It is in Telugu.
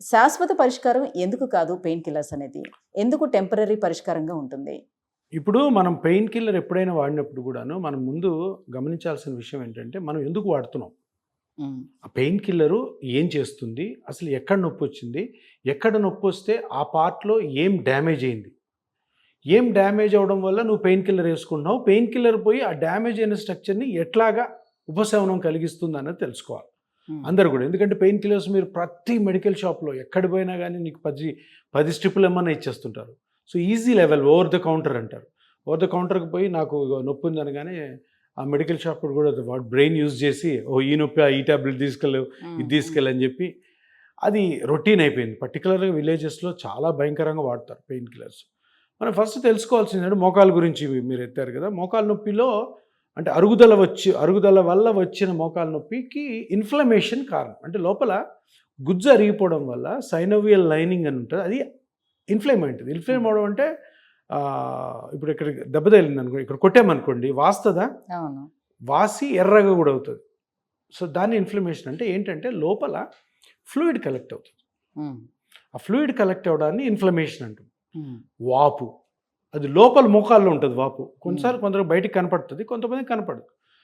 శాశ్వత పరిష్కారం ఎందుకు కాదు పెయిన్ కిల్లర్స్ అనేది? ఎందుకు టెంపరీ పరిష్కారంగా ఉంటుంది? ఇప్పుడు మనం పెయిన్ కిల్లర్ ఎప్పుడైనా వాడినప్పుడు కూడాను మనం ముందు గమనించాల్సిన విషయం ఏంటంటే మనం ఎందుకు వాడుతున్నాం? ఆ పెయిన్ కిల్లరు ఏం చేస్తుంది? అసలు ఎక్కడ నొప్పి వచ్చింది? ఎక్కడ నొప్పి వస్తే ఆ పార్ట్లో ఏం డ్యామేజ్ అయింది? ఏం డ్యామేజ్ అవడం వల్ల నువ్వు పెయిన్ కిల్లర్ వేసుకుంటున్నావు? పెయిన్ కిల్లర్ పోయి ఆ డ్యామేజ్ అయిన స్ట్రక్చర్ని ఎట్లాగా ఉపశమనం కలిగిస్తుంది అన్నది తెలుసుకోవాలి. అందరు కూడా. ఎందుకంటే పెయిన్ కిల్లర్స్ మీరు ప్రతి మెడికల్ షాప్లో ఎక్కడ పోయినా కానీ నీకు పది పది స్ట్రిప్పులు ఏమన్నా ఇచ్చేస్తుంటారు. So easy level over the counter అంటారు. ఓవర్ ద కౌంటర్కి పోయి నాకు నొప్పి ఉంది అనగానే ఆ మెడికల్ షాప్ కూడా వాడు బ్రెయిన్ యూజ్ చేసి ఓ ఈ నొప్పి ఆ ఈ టాబ్లెట్ తీసుకెళ్ళు ఉమ్, ఇది తీసుకెళ్ళని చెప్పి అది రొటీన్ అయిపోయింది. పర్టికులర్గా విలేజెస్లో చాలా భయంకరంగా వాడతారు పెయిన్ కిల్లర్స్. మనం ఫస్ట్ తెలుసుకోవాల్సింది ఏంటంటే మోకాల గురించి మీరు ఎత్తారు కదా. మోకాల నొప్పిలో అంటే అరుగుదల వచ్చి అరుగుదల వల్ల వచ్చిన మోకాల నొప్పికి ఇన్ఫ్లమేషన్ కారణం. అంటే లోపల గుజ్జు అరిగిపోవడం వల్ల సైనోవియల్ లైనింగ్ అని ఉంటుంది అది ఇన్ఫ్లేమ్ ఉంటుంది. ఇన్ఫ్లేమ్ అవడం అంటే ఇప్పుడు ఇక్కడ దెబ్బ తగిలింది అనుకో ఇక్కడ కొట్టామనుకోండి వాస్తుందా? వాసి ఎర్రగా కూడా అవుతుంది. సో దాన్ని ఇన్ఫ్లమేషన్ అంటే ఏంటంటే లోపల ఫ్లూయిడ్ కలెక్ట్ అవుతుంది. ఉమ్, ఆ ఫ్లూయిడ్ కలెక్ట్ అవ్వడాన్ని ఇన్ఫ్లమేషన్ అంటుంది ఉమ్, వాపు. అది లోపల మోకాల్లో ఉంటుంది వాపు. కొన్నిసార్లు కొందరు బయటికి కనపడుతుంది కొంతమంది కనపడదు.